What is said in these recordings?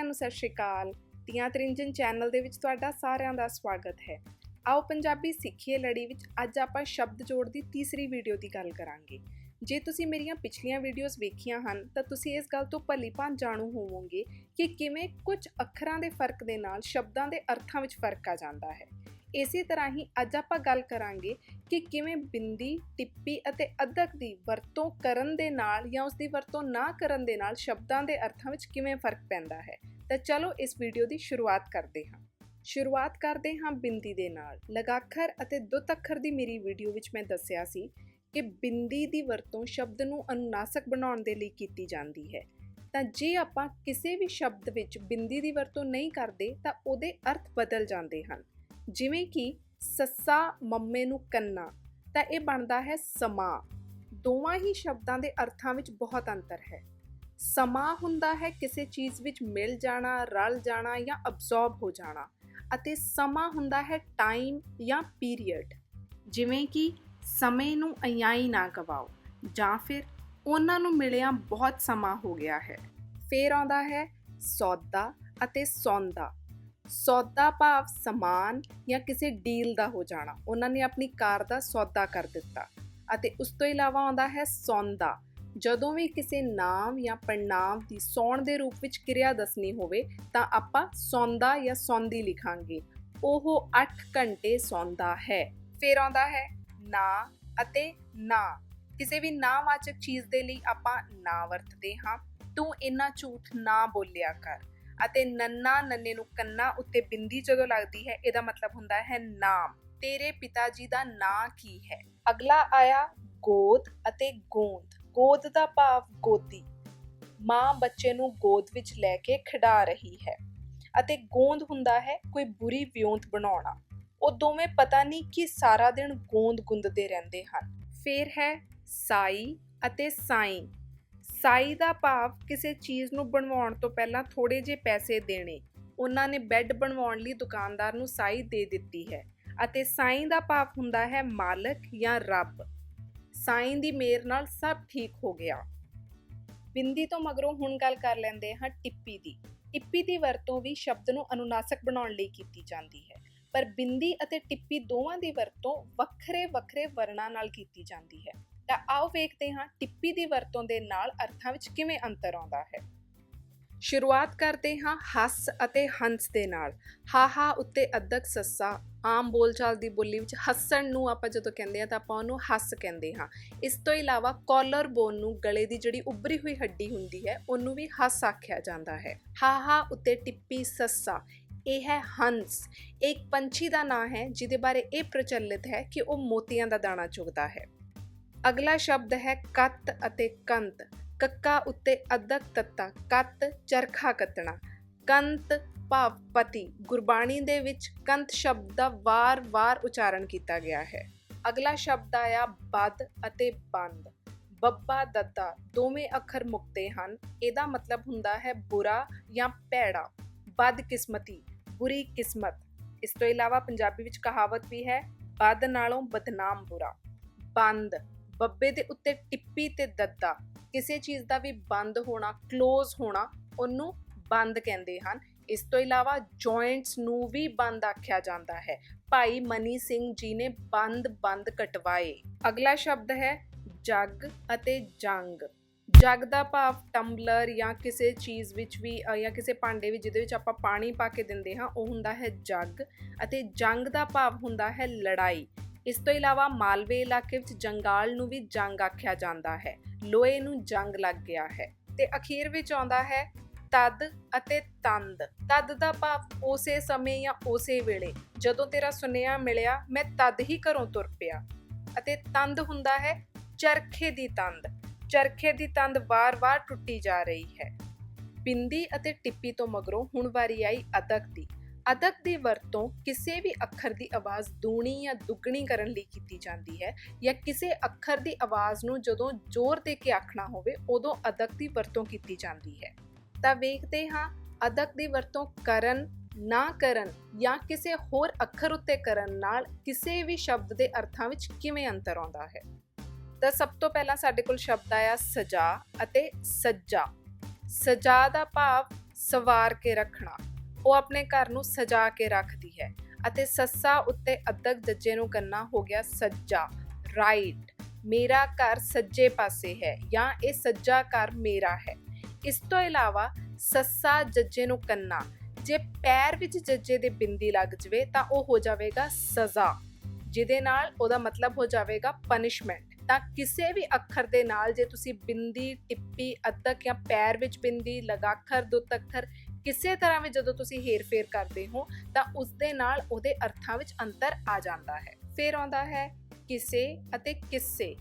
ਸਾਰਿਆਂ ਨੂੰ ਸਤਿ ਸ਼੍ਰੀ ਅਕਾਲ। ਤੀਆਂ ਤਰਿੰਜਨ ਚੈਨਲ ਦੇ ਵਿੱਚ ਤੁਹਾਡਾ ਸਾਰਿਆਂ ਦਾ ਸਵਾਗਤ ਹੈ। ਆਓ ਪੰਜਾਬੀ ਸਿੱਖੀਏ ਲੜੀ ਵਿੱਚ ਅੱਜ ਆਪਾਂ ਸ਼ਬਦ ਜੋੜ ਦੀ ਤੀਸਰੀ ਵੀਡੀਓ ਦੀ ਗੱਲ ਕਰਾਂਗੇ। ਜੇ ਤੁਸੀਂ ਮੇਰੀਆਂ ਪਿਛਲੀਆਂ ਵੀਡੀਓਜ਼ ਵੇਖੀਆਂ ਹਨ, ਤਾਂ ਤੁਸੀਂ ਇਸ ਗੱਲ ਤੋਂ ਭਲੀ ਭਲੀਭਾਂਤ ਜਾਣੂ ਹੋਵੋਗੇ ਕਿ ਕਿਵੇਂ ਕੁਝ ਅੱਖਰਾਂ ਦੇ ਫ਼ਰਕ ਦੇ ਨਾਲ ਸ਼ਬਦਾਂ ਦੇ ਅਰਥਾਂ ਵਿੱਚ ਫ਼ਰਕ ਆ ਜਾਂਦਾ ਹੈ। ਇਸੇ ਤਰ੍ਹਾਂ ਹੀ ਅੱਜ ਆਪਾਂ ਗੱਲ ਕਰਾਂਗੇ ਕਿ ਕਿਵੇਂ ਬਿੰਦੀ, ਟਿੱਪੀ ਅਤੇ ਅੱਧਕ ਦੀ ਵਰਤੋਂ ਕਰਨ ਦੇ ਨਾਲ ਜਾਂ ਉਸ ਦੀ ਵਰਤੋਂ ਨਾ ਕਰਨ ਦੇ ਨਾਲ ਸ਼ਬਦਾਂ ਦੇ ਅਰਥਾਂ ਵਿੱਚ ਕਿਵੇਂ ਫ਼ਰਕ ਪੈਂਦਾ ਹੈ। ਤਾਂ ਚਲੋ ਇਸ ਵੀਡੀਓ ਦੀ ਸ਼ੁਰੂਆਤ ਕਰਦੇ ਹਾਂ। ਸ਼ੁਰੂਆਤ ਕਰਦੇ ਹਾਂ ਬਿੰਦੀ ਦੇ ਨਾਲ। ਲਗਾਖਰ ਅਤੇ ਦੁੱਤ ਅੱਖਰ ਦੀ ਮੇਰੀ ਵੀਡੀਓ ਵਿੱਚ ਮੈਂ ਦੱਸਿਆ ਸੀ ਕਿ ਬਿੰਦੀ ਦੀ ਵਰਤੋਂ ਸ਼ਬਦ ਨੂੰ ਅਨੁਨਾਸਕ ਬਣਾਉਣ ਦੇ ਲਈ ਕੀਤੀ ਜਾਂਦੀ ਹੈ। ਤਾਂ ਜੇ ਆਪਾਂ ਕਿਸੇ ਵੀ ਸ਼ਬਦ ਵਿੱਚ ਬਿੰਦੀ ਦੀ ਵਰਤੋਂ ਨਹੀਂ ਕਰਦੇ ਤਾਂ ਉਹਦੇ ਅਰਥ ਬਦਲ ਜਾਂਦੇ ਹਨ। ਜਿਵੇਂ ਕਿ ਸੱਸਾ ਮੰਮੇ ਨੂੰ ਕੰਨਾ, ਤਾਂ ਇਹ ਬਣਦਾ ਹੈ ਸਮਾਂ। ਦੋਵਾਂ ਹੀ ਸ਼ਬਦਾਂ ਦੇ ਅਰਥਾਂ ਵਿੱਚ ਬਹੁਤ ਅੰਤਰ ਹੈ। ਸਮਾਂ ਹੁੰਦਾ ਹੈ ਕਿਸੇ ਚੀਜ਼ ਵਿੱਚ ਮਿਲ ਜਾਣਾ, ਰਲ ਜਾਣਾ ਜਾਂ ਅਬਜ਼ੌਰਬ ਹੋ ਜਾਣਾ ਅਤੇ ਸਮਾਂ ਹੁੰਦਾ ਹੈ ਟਾਈਮ ਜਾਂ ਪੀਰੀਅਡ ਜਿਵੇਂ ਕਿ ਸਮੇਂ ਨੂੰ ਅਯਾਈ ਨਾ ਗਵਾਓ ਜਾਂ ਫਿਰ ਉਹਨਾਂ ਨੂੰ ਮਿਲਿਆ ਬਹੁਤ ਸਮਾਂ ਹੋ ਗਿਆ ਹੈ। ਫੇਰ ਆਉਂਦਾ ਹੈ ਸੌਦਾ ਅਤੇ ਸੌਂਦਾ। ਸੌਦਾ ਭਾਵ ਸਮਾਨ ਜਾਂ ਕਿਸੇ ਡੀਲ ਦਾ ਹੋ ਜਾਣਾ। ਉਹਨਾਂ ਨੇ ਆਪਣੀ ਕਾਰ ਦਾ ਸੌਦਾ ਕਰ ਦਿੱਤਾ ਅਤੇ ਉਸ ਤੋਂ ਇਲਾਵਾ ਆਉਂਦਾ ਹੈ ਸੌਂਦਾ। ਜਦੋਂ ਵੀ ਕਿਸੇ ਨਾਮ ਜਾਂ ਪੜਨਾਮ ਦੀ ਸੌਣ ਦੇ ਰੂਪ ਵਿੱਚ ਕਿਰਿਆ ਦੱਸਣੀ ਹੋਵੇ, ਤਾਂ ਆਪਾਂ ਸੌਂਦਾ ਜਾਂ ਸੌਂਦੀ ਲਿਖਾਂਗੇ। ਉਹ 8 ਘੰਟੇ ਸੌਂਦਾ ਹੈ। ਫਿਰ ਆਉਂਦਾ ਹੈ ਨਾ ਅਤੇ ਨਾ। ਕਿਸੇ ਵੀ ਨਾਵਾਚਕ ਚੀਜ਼ ਦੇ ਲਈ ਆਪਾਂ ਨਾ ਵਰਤਦੇ ਹਾਂ। ਤੂੰ ਇੰਨਾ ਝੂਠ ਨਾ ਬੋਲਿਆ ਕਰ। ਅਤੇ ਨੰਨਾ ਨੰਨੇ ਨੂੰ ਕੰਨਾ ਉੱਤੇ ਬਿੰਦੀ ਜਦੋਂ ਲੱਗਦੀ ਹੈ, ਇਹਦਾ ਮਤਲਬ ਹੁੰਦਾ ਹੈ ਨਾਮ। ਤੇਰੇ ਪਿਤਾ ਜੀ ਦਾ ਨਾਂ ਕੀ ਹੈ? ਅਗਲਾ ਆਇਆ, ਗੋਦ ਅਤੇ ਗੋਂਦ। ਗੋਦ ਦਾ ਭਾਵ ਗੋਦੀ। ਮਾਂ ਬੱਚੇ ਨੂੰ ਗੋਦ ਵਿੱਚ ਲੈ ਕੇ ਖਿਡਾ ਰਹੀ ਹੈ ਅਤੇ ਗੋਂਦ ਹੁੰਦਾ ਹੈ ਕੋਈ ਬੁਰੀ ਵਿਉਂਤ ਬਣਾਉਣਾ। ਉਹ ਦੋਵੇਂ ਪਤਾ ਨਹੀਂ ਕਿ ਸਾਰਾ ਦਿਨ ਗੋਂਦ ਗੁੰਦਦੇ ਰਹਿੰਦੇ ਹਨ। ਫਿਰ ਹੈ ਸਾਈ ਅਤੇ ਸਾਈਂ। ਸਾਈ ਦਾ ਭਾਵ ਕਿਸੇ ਚੀਜ਼ ਨੂੰ ਬਣਵਾਉਣ ਤੋਂ ਪਹਿਲਾਂ ਥੋੜੇ ਜਿਹੇ ਪੈਸੇ ਦੇਣੇ। ਉਹਨਾਂ ਨੇ ਬੈੱਡ ਬਣਵਾਉਣ ਲਈ ਦੁਕਾਨਦਾਰ ਨੂੰ ਸਾਈ ਦੇ ਦਿੱਤੀ ਹੈ ਅਤੇ ਸਾਈ ਦਾ ਭਾਵ ਹੁੰਦਾ ਹੈ ਮਾਲਕ ਜਾਂ ਰੱਬ। ਸਾਈ ਦੀ ਮੇਰ ਨਾਲ ਸਭ ਠੀਕ ਹੋ ਗਿਆ। ਬਿੰਦੀ ਤੋਂ ਮਗਰੋਂ ਹੁਣ ਗੱਲ ਕਰ ਲੈਂਦੇ ਹਾਂ ਟਿੱਪੀ ਦੀ। ਟਿੱਪੀ ਦੀ ਵਰਤੋਂ ਵੀ ਸ਼ਬਦ ਨੂੰ ਅਨੁਨਾਸਕ ਬਣਾਉਣ ਲਈ ਕੀਤੀ ਜਾਂਦੀ ਹੈ, ਪਰ ਬਿੰਦੀ ਅਤੇ ਟਿੱਪੀ ਦੋਵਾਂ ਦੀ ਵਰਤੋਂ ਵੱਖਰੇ ਵੱਖਰੇ ਵਰਣਾਂ ਨਾਲ ਕੀਤੀ ਜਾਂਦੀ ਹੈ। ਤਾਂ ਆਓ ਵੇਖਦੇ ਹਾਂ ਟਿੱਪੀ ਦੀ ਵਰਤੋਂ ਦੇ ਨਾਲ ਅਰਥਾਂ ਵਿੱਚ ਕਿਵੇਂ ਅੰਤਰ ਆਉਂਦਾ ਹੈ। ਸ਼ੁਰੂਆਤ ਕਰਦੇ ਹਾਂ ਹੱਸ ਅਤੇ ਹੰਸ ਦੇ ਨਾਲ। ਹਾਹਾ ਉੱਤੇ ਅੱਧਕ ਸੱਸਾ, ਆਮ ਬੋਲਚਾਲ ਦੀ ਬੋਲੀ ਵਿੱਚ ਹੱਸਣ ਨੂੰ ਆਪਾਂ ਜਦੋਂ ਕਹਿੰਦੇ ਆ ਤਾਂ ਆਪਾਂ ਉਹਨੂੰ ਹੱਸ ਕਹਿੰਦੇ ਹਾਂ। ਇਸ ਤੋਂ ਇਲਾਵਾ ਕਾਲਰ ਬੋਨ ਨੂੰ ਗਲੇ ਦੀ ਜਿਹੜੀ ਉੱਭਰੀ ਹੋਈ ਹੱਡੀ ਹੁੰਦੀ ਹੈ, ਉਹਨੂੰ ਵੀ ਹੱਸ ਆਖਿਆ ਜਾਂਦਾ ਹੈ। ਹਾਹਾ ਉੱਤੇ ਟਿੱਪੀ ਸੱਸਾ, ਇਹ ਹੈ ਹੰਸ। ਇੱਕ ਪੰਛੀ ਦਾ ਨਾਂ ਹੈ ਜਿਹਦੇ ਬਾਰੇ ਇਹ ਪ੍ਰਚਲਿਤ ਹੈ ਕਿ ਉਹ ਮੋਤੀਆਂ ਦਾ ਦਾਣਾ ਚੁਗਦਾ ਹੈ। ਅਗਲਾ ਸ਼ਬਦ ਹੈ ਕੱਤ ਅਤੇ ਕੰਤ। ਕੱਕਾ ਉੱਤੇ ਅਦਕ ਤੱਤਾ, ਕੱਤ ਚਰਖਾ ਕੱਤਣਾ। ਕੰਤ ਭਾਵ ਪਤੀ। ਗੁਰਬਾਣੀ ਦੇ ਵਿੱਚ ਕੰਤ ਸ਼ਬਦ ਦਾ ਵਾਰ-ਵਾਰ ਉਚਾਰਨ ਕੀਤਾ ਗਿਆ ਹੈ। ਅਗਲਾ ਸ਼ਬਦ ਆਇਆ ਬਦ ਅਤੇ ਬੰਦ। ਬੱਬਾ ਦੱਦਾ ਦੋਵੇਂ ਅੱਖਰ ਮੁਕਤੇ ਹਨ। ਇਹਦਾ ਮਤਲਬ ਹੁੰਦਾ ਹੈ ਬੁਰਾ ਜਾਂ ਭੈੜਾ। ਬਦ ਕਿਸਮਤੀ, ਬੁਰੀ ਕਿਸਮਤ। ਇਸ ਤੋਂ ਇਲਾਵਾ ਪੰਜਾਬੀ ਵਿੱਚ ਕਹਾਵਤ ਵੀ ਹੈ, ਬਦ ਨਾਲੋਂ ਬਦਨਾਮ ਬੁਰਾ। ਬੰਦ। ਬੱਬੇ ਦੇ ਉੱਤੇ ਟਿੱਪੀ ਤੇ ਦੱਦਾ। ਕਿਸੇ ਚੀਜ਼ ਦਾ ਵੀ ਬੰਦ ਹੋਣਾ ক্লোਜ਼ ਹੋਣਾ, ਉਹਨੂੰ ਬੰਦ ਕਹਿੰਦੇ ਹਨ। ਇਸ ਤੋਂ ਇਲਾਵਾ ਜੁਆਇੰਟਸ ਨੂੰ ਵੀ ਬੰਦ ਆਖਿਆ ਜਾਂਦਾ ਹੈ। ਭਾਈ ਮਨੀ ਸਿੰਘ ਜੀ ਨੇ ਬੰਦ ਬੰਦ ਕਟਵਾਏ। ਅਗਲਾ ਸ਼ਬਦ ਹੈ ਜੱਗ ਅਤੇ ਜੰਗ। ਜੱਗ ਦਾ ਭਾਵ ਟੰਬਲਰ ਜਾਂ ਕਿਸੇ ਚੀਜ਼ ਵਿੱਚ ਵੀ ਜਾਂ ਕਿਸੇ ਭਾਂਡੇ ਵਿੱਚ ਜਿਹਦੇ ਵਿੱਚ ਆਪਾਂ ਪਾਣੀ ਪਾ ਕੇ ਦਿੰਦੇ ਹਾਂ, ਉਹ ਹੁੰਦਾ ਹੈ ਜੱਗ ਅਤੇ ਜੰਗ ਦਾ ਭਾਵ ਹੁੰਦਾ ਹੈ ਲੜਾਈ। ਇਸ ਤੋਂ ਇਲਾਵਾ ਮਾਲਵੇ ਇਲਾਕੇ ਵਿੱਚ ਜੰਗਾਲ ਨੂੰ ਵੀ ਜੰਗ ਆਖਿਆ ਜਾਂਦਾ ਹੈ। ਲੋਹੇ ਨੂੰ ਜੰਗ ਲੱਗ ਗਿਆ ਹੈ ਤੇ ਅਖੀਰ ਵਿੱਚ ਆਉਂਦਾ ਹੈ ਤਦ ਅਤੇ ਤੰਦ। ਤਦ ਦਾ ਭਾਵ ਉਸੇ ਸਮੇਂ ਜਾਂ ਉਸੇ ਵੇਲੇ, ਜਦੋਂ ਤੇਰਾ ਸੁਨੇਹਾ ਮਿਲਿਆ, ਮੈਂ ਤਦ ਹੀ ਘਰੋਂ ਤੁਰ ਪਿਆ। ਅਤੇ ਤੰਦ ਹੁੰਦਾ ਹੈ ਚਰਖੇ ਦੀ ਤੰਦ। ਚਰਖੇ ਦੀ ਤੰਦ ਵਾਰ-ਵਾਰ ਟੁੱਟੀ ਜਾ ਰਹੀ ਹੈ। ਬਿੰਦੀ ਅਤੇ ਟਿੱਪੀ ਤੋਂ ਮਗਰੋਂ ਹੁਣ ਵਾਰੀ ਆਈ ਅਦਕ ਦੀ। ਅਦਕ ਦੀ ਵਰਤੋਂ ਕਿਸੇ ਵੀ ਅੱਖਰ ਦੀ ਆਵਾਜ਼ ਦੂਣੀ ਜਾਂ ਦੁੱਗਣੀ ਕਰਨ ਲਈ ਕੀਤੀ ਜਾਂਦੀ ਹੈ ਜਾਂ ਕਿਸੇ ਅੱਖਰ ਦੀ ਆਵਾਜ਼ ਨੂੰ ਜਦੋਂ ਜ਼ੋਰ ਦੇ ਕੇ ਆਖਣਾ ਹੋਵੇ, ਉਦੋਂ ਅਦਕ ਦੀ ਵਰਤੋਂ ਕੀਤੀ ਜਾਂਦੀ ਹੈ। ਤਾਂ ਵੇਖਦੇ ਹਾਂ ਅਦਕ ਦੀ ਵਰਤੋਂ ਕਰਨ, ਨਾ ਕਰਨ ਜਾਂ ਕਿਸੇ ਹੋਰ ਅੱਖਰ ਉੱਤੇ ਕਰਨ ਨਾਲ ਕਿਸੇ ਵੀ ਸ਼ਬਦ ਦੇ ਅਰਥਾਂ ਵਿੱਚ ਕਿਵੇਂ ਅੰਤਰ ਆਉਂਦਾ ਹੈ। ਤਾਂ ਸਭ ਤੋਂ ਪਹਿਲਾਂ ਸਾਡੇ ਕੋਲ ਸ਼ਬਦ ਆਇਆ ਸਜਾ ਅਤੇ ਸੱਜਾ। ਸਜਾ ਦਾ ਭਾਵ ਸਵਾਰ ਕੇ ਰੱਖਣਾ। ਉਹ ਆਪਣੇ ਘਰ ਨੂੰ ਸਜਾ ਕੇ ਰੱਖਦੀ ਹੈ ਅਤੇ ਸੱਸਾ ਉੱਤੇ ਅੱਧਕ ਜੱਜੇ ਨੂੰ ਕੰਨਾ ਹੋ ਗਿਆ ਸੱਜਾ। ਰਾਈਟ ਮੇਰਾ ਘਰ ਸੱਜੇ ਪਾਸੇ ਹੈ ਜਾਂ ਇਹ ਸੱਜਾ ਘਰ ਮੇਰਾ ਹੈ। ਇਸ ਤੋਂ ਇਲਾਵਾ ਸੱਸਾ ਜੱਜੇ ਨੂੰ ਕੰਨਾ। ਜੇ ਪੈਰ ਵਿੱਚ ਜੱਜੇ ਦੇ ਬਿੰਦੀ ਲੱਗ ਜਵੇ ਤਾਂ ਉਹ ਹੋ ਜਾਵੇਗਾ ਸਜ਼ਾ। ਜਿਹਦੇ ਨਾਲ ਉਹਦਾ ਮਤਲਬ ਹੋ ਜਾਵੇਗਾ ਪਨਿਸ਼ਮੈਂਟ ਤਾਂ ਕਿਸੇ ਵੀ ਅੱਖਰ ਦੇ ਨਾਲ ਜੇ ਤੁਸੀਂ ਬਿੰਦੀ, ਟਿੱਪੀ ਅੱਧਕ ਜਾਂ ਪੈਰ ਵਿੱਚ ਬਿੰਦੀ, ਲਗਾਖਰ ਦੁੱਤ ਅੱਖਰ ਕਿਸੇ ਤਰ੍ਹਾਂ ਵੀ ਜਦੋਂ ਤੁਸੀਂ ਹੇਰ-ਫੇਰ ਕਰਦੇ ਹੋ, ਤਾਂ ਉਸ ਦੇ ਨਾਲ ਉਹਦੇ ਅਰਥਾਂ ਵਿੱਚ ਅੰਤਰ ਆ ਜਾਂਦਾ ਹੈ। ਫਿਰ ਆਉਂਦਾ ਹੈ, ਕਿਸੇ ਅਤੇ ਕਿੱਸੇ।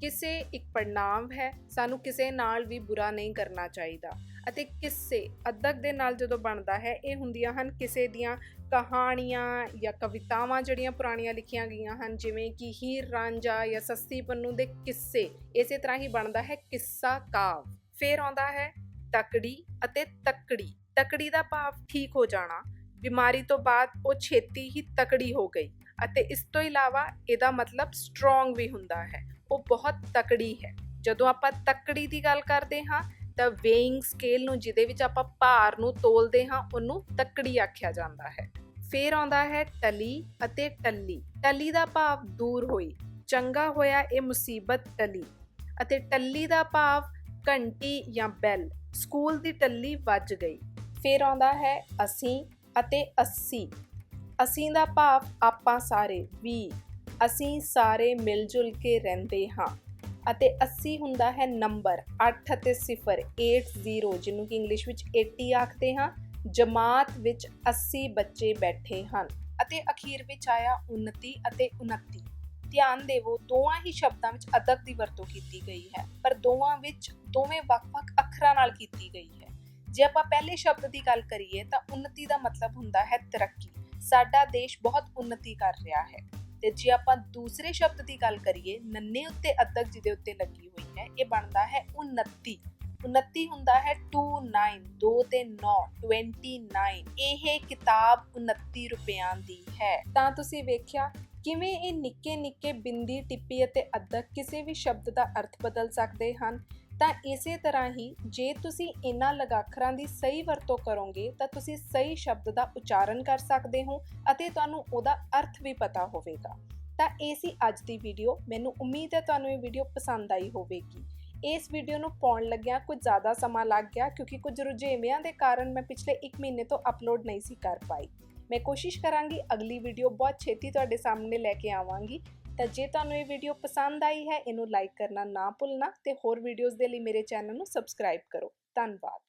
ਕਿਸੇ ਇੱਕ ਪੜਨਾਮ ਹੈ, ਸਾਨੂੰ ਕਿਸੇ ਨਾਲ ਵੀ ਬੁਰਾ ਨਹੀਂ ਕਰਨਾ ਚਾਹੀਦਾ। ਅਤੇ ਕਿੱਸੇ ਅੱਧਕ ਦੇ ਨਾਲ ਜਦੋਂ ਬਣਦਾ ਹੈ, ਇਹ ਹੁੰਦੀਆਂ ਹਨ ਕਿਸੇ ਦੀਆਂ ਕਹਾਣੀਆਂ ਜਾਂ ਕਵਿਤਾਵਾਂ ਜਿਹੜੀਆਂ ਪੁਰਾਣੀਆਂ ਲਿਖੀਆਂ ਗਈਆਂ ਹਨ, ਜਿਵੇਂ ਕਿ ਹੀਰ ਰਾਂਝਾ ਜਾਂ ਸੱਸੀ ਪੰਨੂ ਦੇ ਕਿੱਸੇ। ਇਸੇ ਤਰ੍ਹਾਂ ਹੀ ਬਣਦਾ ਹੈ ਕਿੱਸਾ ਕਾਵ। ਫਿਰ ਆਉਂਦਾ ਹੈ ਤਕੜੀ ਅਤੇ ਤੱਕੜੀ। ਤਕੜੀ ਦਾ ਭਾਵ ਠੀਕ ਹੋ ਜਾਣਾ। ਬਿਮਾਰੀ ਤੋਂ ਬਾਅਦ ਉਹ ਛੇਤੀ ਹੀ ਤਕੜੀ ਹੋ ਗਈ ਅਤੇ ਇਸ ਤੋਂ ਇਲਾਵਾ ਇਹਦਾ ਮਤਲਬ ਸਟਰੋਂਗ ਵੀ ਹੁੰਦਾ ਹੈ। ਉਹ ਬਹੁਤ ਤਕੜੀ ਹੈ। ਜਦੋਂ ਆਪਾਂ ਤਕੜੀ ਦੀ ਗੱਲ ਕਰਦੇ ਹਾਂ, ਤਾਂ ਵੇਇੰਗ ਸਕੇਲ ਨੂੰ ਜਿਹਦੇ ਵਿੱਚ ਆਪਾਂ ਭਾਰ ਨੂੰ ਤੋਲਦੇ ਹਾਂ, ਉਹਨੂੰ ਤਕੜੀ ਆਖਿਆ ਜਾਂਦਾ ਹੈ। ਫਿਰ ਆਉਂਦਾ ਹੈ ਟਲੀ ਅਤੇ ਟੱਲੀ। ਟਲੀ ਦਾ ਭਾਵ ਦੂਰ ਹੋਈ, ਚੰਗਾ ਹੋਇਆ ਇਹ ਮੁਸੀਬਤ ਟਲੀ ਅਤੇ ਟੱਲੀ ਦਾ ਭਾਵ ਘੰਟੀ ਜਾਂ ਬੈਲ ਸਕੂਲ ਦੀ ਟੱਲੀ ਵੱਜ ਗਈ। ਫਿਰ ਆਉਂਦਾ ਹੈ ਅਸੀਂ ਅਤੇ 80 ਅਸੀਂ ਦਾ ਭਾਵ ਆਪਾਂ ਸਾਰੇ ਵੀ। ਅਸੀਂ ਸਾਰੇ ਮਿਲ ਜੁਲ ਕੇ ਰਹਿੰਦੇ ਹਾਂ ਅਤੇ 80 ਹੁੰਦਾ ਹੈ ਨੰਬਰ 8 ਅਤੇ 0 80 ਜਿਹਨੂੰ ਕਿ ਇੰਗਲਿਸ਼ ਵਿੱਚ 80 ਆਖਦੇ ਹਾਂ। ਜਮਾਤ ਵਿੱਚ 80 ਬੱਚੇ ਬੈਠੇ ਹਨ ਅਤੇ ਅਖੀਰ ਵਿੱਚ ਆਇਆ 29 ਅਤੇ 29 ਧਿਆਨ ਦੇਵੋ, ਦੋਵਾਂ ਹੀ ਸ਼ਬਦਾਂ ਵਿੱਚ ਅਦਕ ਦੀ ਵਰਤੋਂ ਕੀਤੀ ਗਈ ਹੈ, ਪਰ ਦੋਵਾਂ ਵਿੱਚ ਦੋਵੇਂ ਵੱਖ-ਵੱਖ ਅੱਖਰਾਂ ਨਾਲ ਕੀਤੀ ਗਈ ਹੈ। ਜੇ ਆਪਾਂ ਪਹਿਲੇ ਸ਼ਬਦ ਦੀ ਗੱਲ ਕਰੀਏ ਤਾਂ ਉન્નਤੀ ਦਾ ਮਤਲਬ ਹੁੰਦਾ ਹੈ ਤਰੱਕੀ। ਸਾਡਾ ਦੇਸ਼ ਬਹੁਤ ਉન્નਤੀ ਕਰ ਰਿਹਾ ਹੈ। ਤੇ ਜੇ ਆਪਾਂ ਦੂਸਰੇ ਸ਼ਬਦ ਦੀ ਗੱਲ ਕਰੀਏ, ਨੰਨੇ ਉੱਤੇ ਅਦਕ ਜਿਹਦੇ ਉੱਤੇ ਲੱਗੀ ਹੋਈ ਹੈ, ਇਹ ਬਣਦਾ ਹੈ ਉન્નਤੀ ਉਨਤੀ ਹੁੰਦਾ ਹੈ 29 2 ਤੇ 9 29 ਇਹ ਕਿਤਾਬ 29 ਰੁਪਿਆਂ ਦੀ ਹੈ। ਤਾਂ ਤੁਸੀਂ ਵੇਖਿਆ, ਕਿਵੇਂ ਇਹ ਨਿੱਕੇ ਨਿੱਕੇ ਬਿੰਦੀ, ਟਿੱਪੀ ਅਤੇ ਅੱਧਕ ਕਿਸੇ ਵੀ ਸ਼ਬਦ ਦਾ ਅਰਥ ਬਦਲ ਸਕਦੇ ਹਨ? ਤਾਂ ਇਸੇ ਤਰ੍ਹਾਂ ਹੀ ਜੇ ਤੁਸੀਂ ਇਹਨਾਂ ਲਗਾਖਰਾਂ ਦੀ ਸਹੀ ਵਰਤੋਂ ਕਰੋਗੇ, ਤਾਂ ਤੁਸੀਂ ਸਹੀ ਸ਼ਬਦ ਦਾ ਉਚਾਰਨ ਕਰ ਸਕਦੇ ਹੋ ਅਤੇ ਤੁਹਾਨੂੰ ਉਹਦਾ ਅਰਥ ਵੀ ਪਤਾ ਹੋਵੇਗਾ। ਤਾਂ ਇਹ ਸੀ ਅੱਜ ਦੀ ਵੀਡੀਓ। ਮੈਨੂੰ ਉਮੀਦ ਹੈ ਤੁਹਾਨੂੰ ਇਹ ਵੀਡੀਓ ਪਸੰਦ ਆਈ ਹੋਵੇਗੀ। ਇਸ ਵੀਡੀਓ ਨੂੰ ਪਾਉਣ ਲੱਗਿਆ ਕੁਝ ਜ਼ਿਆਦਾ ਸਮਾਂ ਲੱਗ ਗਿਆ ਕਿਉਂਕਿ ਕੁਝ ਰੁਝੇਵਿਆਂ ਦੇ ਕਾਰਨ ਮੈਂ ਪਿਛਲੇ 1 ਮਹੀਨੇ ਤੋਂ ਅਪਲੋਡ ਨਹੀਂ ਸੀ ਕਰ ਪਾਈ। ਮੈਂ ਕੋਸ਼ਿਸ਼ ਕਰਾਂਗੀ ਅਗਲੀ ਵੀਡੀਓ ਬਹੁਤ ਛੇਤੀ ਤੁਹਾਡੇ ਸਾਹਮਣੇ ਲੈ ਕੇ ਆਵਾਂਗੀ। ਤਾਂ ਜੇ ਤੁਹਾਨੂੰ ਇਹ ਵੀਡੀਓ ਪਸੰਦ ਆਈ ਹੈ, ਇਹਨੂੰ ਲਾਈਕ ਕਰਨਾ ਨਾ ਭੁੱਲਣਾ ਤੇ ਹੋਰ ਵੀਡੀਓਜ਼ ਦੇ ਲਈ ਮੇਰੇ ਚੈਨਲ ਨੂੰ ਸਬਸਕ੍ਰਾਈਬ ਕਰੋ। ਧੰਨਵਾਦ।